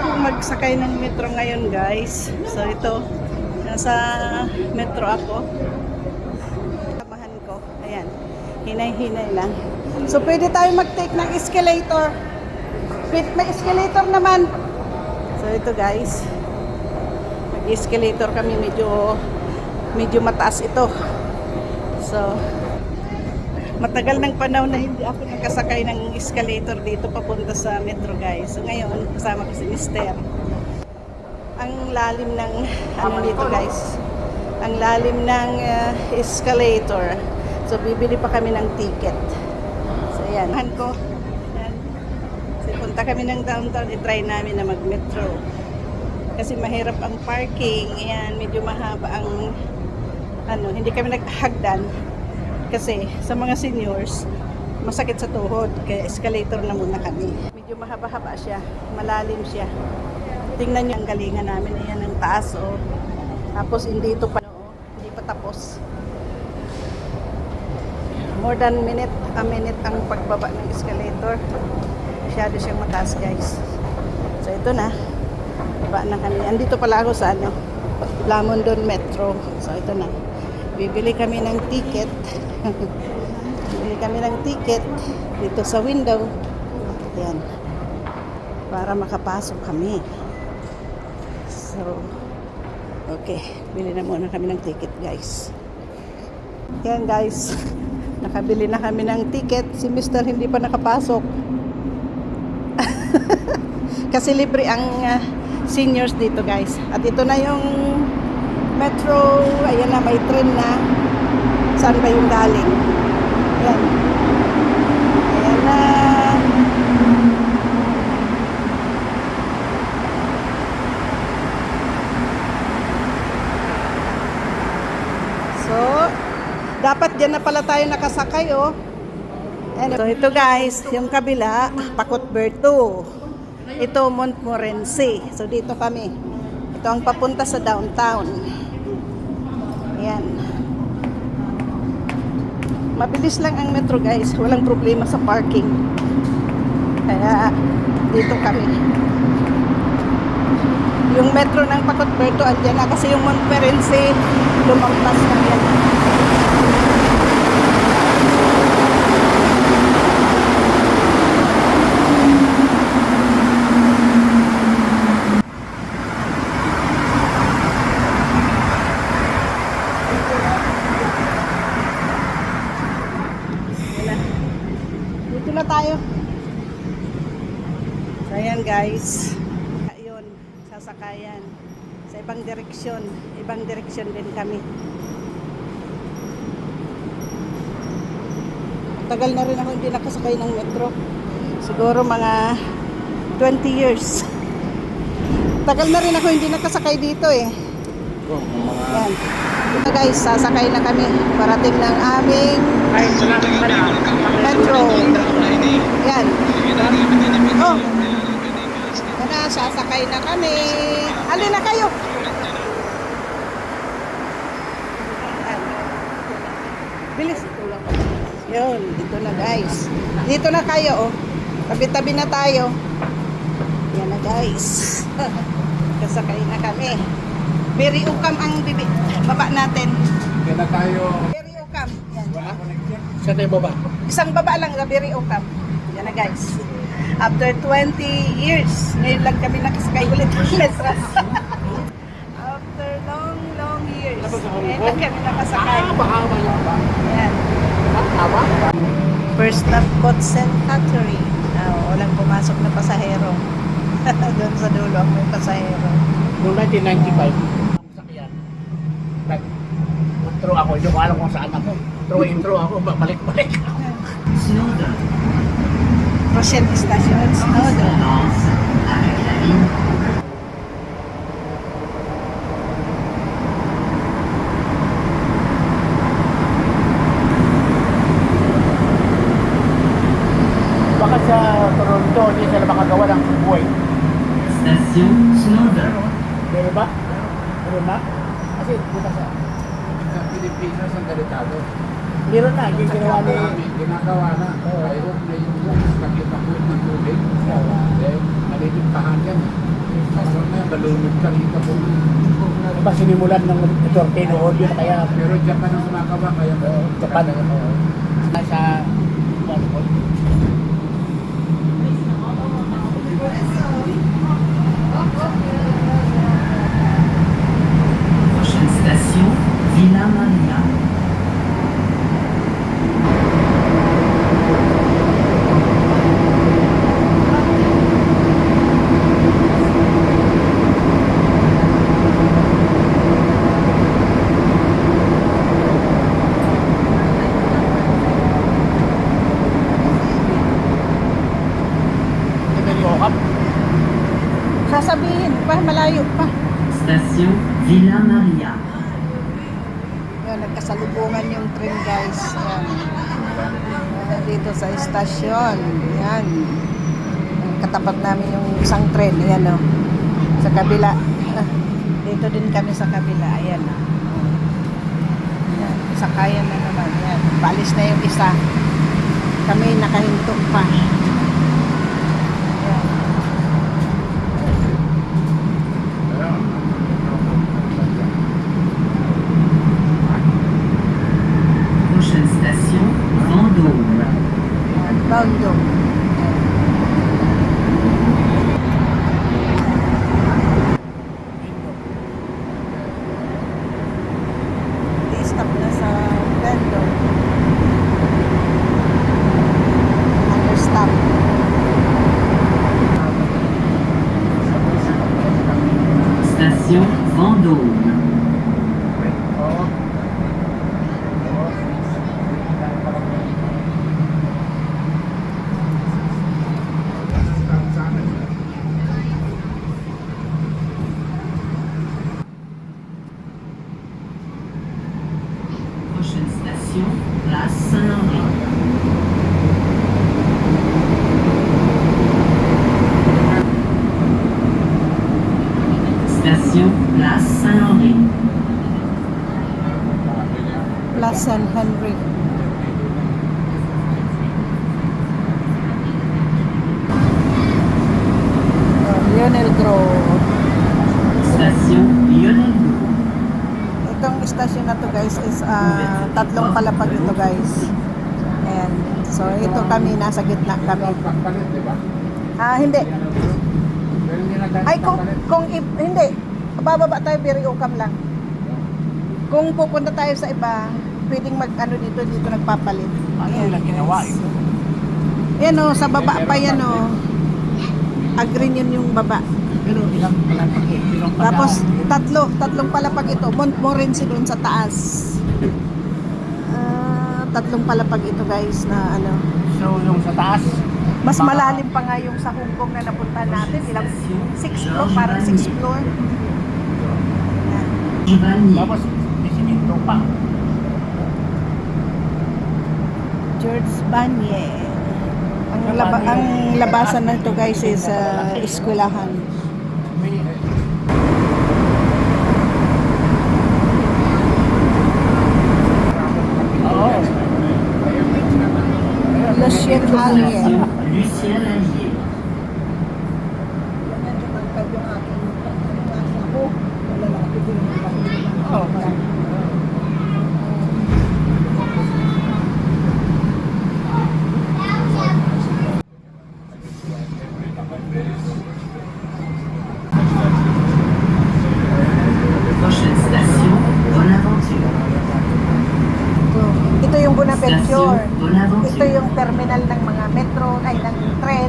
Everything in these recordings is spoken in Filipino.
akong magsakay ng metro ngayon guys. So ito, nasa metro ako. Samahan ko. Ayan. Hinay-hinay lang. So pwede tayo mag-take ng escalator. Wait, may escalator naman. So ito guys. Mag-escalator kami medyo medyo mataas ito. So matagal ng panahon na hindi ako nakasakay ng escalator dito papunta sa metro guys. So ngayon, kasama ko si Mister. Ang lalim ng ano dito guys. Ang lalim ng uh, escalator. So bibili pa kami ng ticket. So ayan, han ko. Ayan. So punta kami ng downtown, i-try namin na mag-metro. Kasi mahirap ang parking. Ayan, medyo mahaba ang ano, hindi kami naghagdan kasi sa mga seniors, masakit sa tuhod. Kaya escalator na muna kami. Medyo mahaba-haba siya. Malalim siya. Tingnan niyo ang galingan namin. Ayan ang taas. Oh. Tapos hindi ito pa. Oh. Hindi pa tapos. More than minute, a minute ang pagbaba ng escalator. Masyado siyang mataas guys. So ito na. Baba na kami. Andito pala ako sa ano, Lamondon Metro. So ito na. Bibili kami ng ticket. Bibili kami ng ticket dito sa window. Yan. Para makapasok kami. So, okay. Bili na muna kami ng ticket, guys. Yan, guys. Nakabili na kami ng ticket. Si Mr. hindi pa nakapasok. Kasi libre ang uh, seniors dito, guys. At ito na yung metro, ayan na, may train na. Saan ba yung galing? Ayan. Ayan na. So, dapat dyan na pala tayo nakasakay, oh. Ayan. So, ito guys, yung kabila, Pacotberto. Ito, Montmorency. So, dito kami. Ito ang papunta sa downtown. Ayan. Mabilis lang ang metro guys. Walang problema sa parking. Kaya dito kami. Yung metro ng Pacotberto andyan na kasi yung Montmorency lumampas na yan. Dito na tayo. So, ayan guys. Ayun, sasakayan. Sa ibang direksyon. Ibang direksyon din kami. Tagal na rin ako hindi nakasakay ng metro. Siguro mga 20 years. Tagal na rin ako hindi nakasakay dito eh. Yan. Ito guys, sasakay na kami. Parating ng aming metro. Yan. Oh. Tara, sasakay na kami. Alin na kayo? Yan. Bilis. Yun, dito na guys. Dito na kayo, oh. Tabi-tabi na tayo. Yan na guys. Kasakay na kami. Very ukam ang bibi. Baba natin. Kaya na tayo. Very ukam. Yan. Sa tayo baba. Isang baba lang very ukam. Yan na guys. After 20 years, ngayon lang kami nakasakay ulit ng metro. After long, long years, ngayon lang kami nakasakay. Bahama lang ba? Yan. Tama? First stop, Kotsen Cattery. Ah, walang pumasok na pasahero. Doon sa dulo ang may pasahero. Noong 1995, ang sakyan. Nag intro ako, hindi ko alam kung saan ako. Intro, intro ako, balik-balik ako. Rosel Station, Snowdon. Baka sa Toronto, hindi sila makagawa ng subway. Stasyon Snowdon. Meron ba? Meron na? Kasi buta sa sa Pilipinas ang delikado. Meron na, yung ginawa ni... ginagawa na. Mayroon na yung nakita ko ng tubig. Then, nalilimtahan yan. Malumit ka dito po. Diba sinimulan ng torpedo o yun kaya Pero Japan ang sumakaba, kaya Japan ano, nasa Prochaine station, Villa Maria. Pinag-iokap. Sasabihin pa, malayo pa. Station Villa Maria. Yan, nagkasalubungan yung train guys. Yan. Dito sa estasyon. Yan. Katapat namin yung isang train. Yan o. Sa kabila. Dito din kami sa kabila. Ayan o. Yan. Sakayan na naman. Yan. Paalis na yung isa. Kami nakahinto pa. Yan. Prochaine station, Vendôme. Bandung. I-stop na sa Bandung. Understop. Station Plus San Henry. Oh, Lionel Grove. Station Lionel Gros. Itong istasyon na to guys is ah, tatlong palapag ito guys. Ayan. So ito kami, nasa gitna kami. Palit, di ba? Ah, hindi. Ay, kung, kung, hindi. Bababa tayo, very ukam lang. Kung pupunta tayo sa iba, pwedeng mag, ano dito, dito nagpapalit. Ano Ayan, lang ginawa guys. eh. Yan o, sa baba pa yan o. Agree yun yung baba. Pero ilang palapag eh. Ilang Tapos, palapag. tatlo, tatlong palapag ito. Mount Morency doon sa taas. Ah, tatlong palapag ito guys na ano. So yung sa taas, Mas malalim pa nga yung sa Hong Kong na napunta natin. Ilang, six floor, parang six floor. Giovanni. tapos may siminto pa. George Banye. Ang, laba, ang labasan na ito guys is uh, eskwelahan. Oo. Lucien. Station Lucien Allier. Oo. Prochaine station, Bonaventure. Ito, Station Ito yung terminal ng mga metro, ay ng train.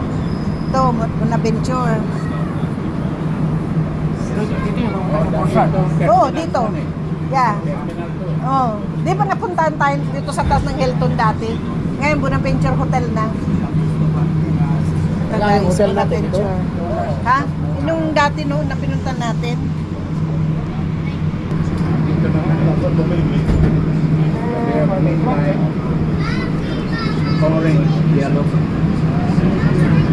Ito, Bonaventure. Dito yung Oo, oh, dito. Yeah. Oh, di ba napuntahan tayo dito sa taas ng Hilton dati? Ngayon, Bonaventure Hotel na. Ito, Wala yung hotel natin ito. Ha? Yung dati noon na pinuntan natin. Dito naman ako bumili. Kaya pumili tayo. Orange, yellow.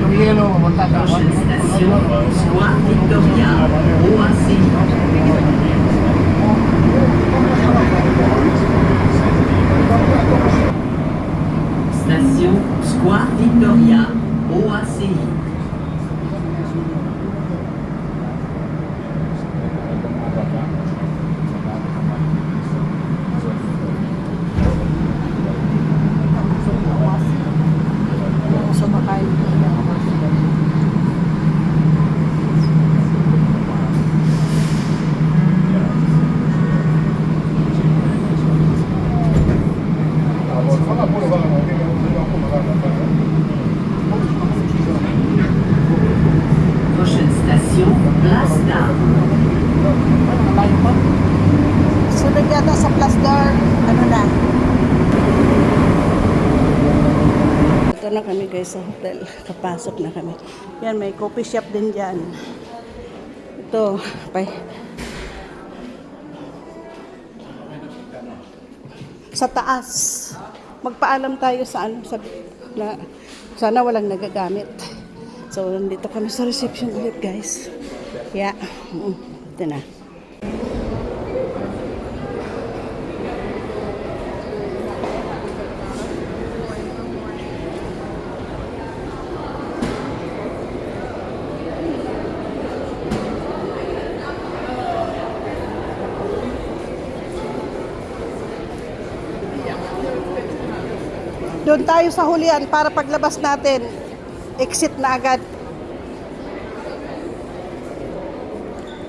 Yung yellow, Prochaine station, Square Victoria, OAC. Station Square Victoria, OACI. Place d'Armes. Malayo pa. Sunod yata sa plus door, ano na. Ito na kami sa hotel. Kapasok na kami. Yan, may coffee shop din dyan. Ito, pay. Sa taas. Magpaalam tayo sa ano, sa, na, sana walang nagagamit. So, nandito kami sa reception ulit guys. Yeah. Mm, ito na. Doon tayo sa hulian para paglabas natin, exit na agad.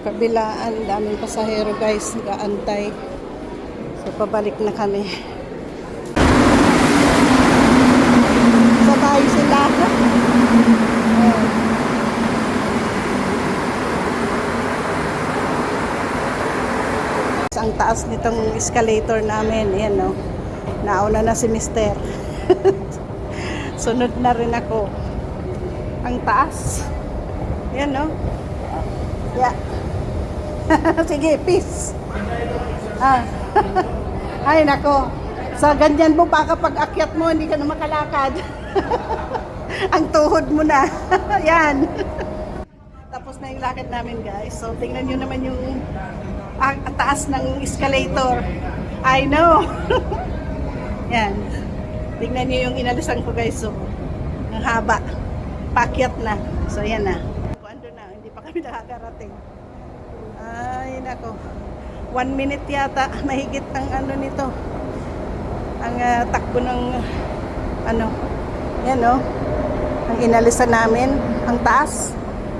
Kabilaan, daming pasahero guys, nagaantay. So pabalik na kami. Sabay sila. Ayan. Ang taas nitong escalator namin, yan no. Nauna na si Mister. Sunod na rin ako. Ang taas. Yan, no? Yeah. Sige, peace. Ah. Ay, nako. Sa ganyan mo, baka pag akyat mo, hindi ka na makalakad. Ang tuhod mo na. Yan. Tapos na yung lakad namin, guys. So, tingnan nyo naman yung ang ang taas ng escalator. I know. Yan. Tingnan niyo yung inalisan ko guys. So, ang haba. Pakyat na. So, yan na. Kung na, hindi pa kami nakakarating. Ay, nako. One minute yata. Mahigit ang ano nito. Ang ah, takbo ng ano. Yan no. Ang inalisan namin. Ang taas.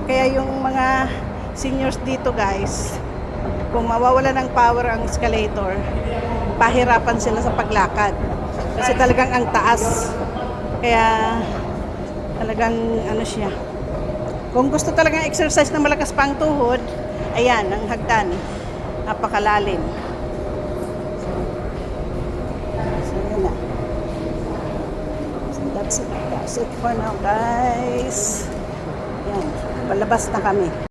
Kaya yung mga seniors dito guys, kung mawawala ng power ang escalator, pahirapan sila sa paglakad. Kasi talagang ang taas. Kaya talagang ano siya. Kung gusto talagang exercise na malakas pang tuhod, ayan, ang hagdan. Napakalalim. So, yun na. So, that's it. That's it for now, guys. Yan. Palabas na kami.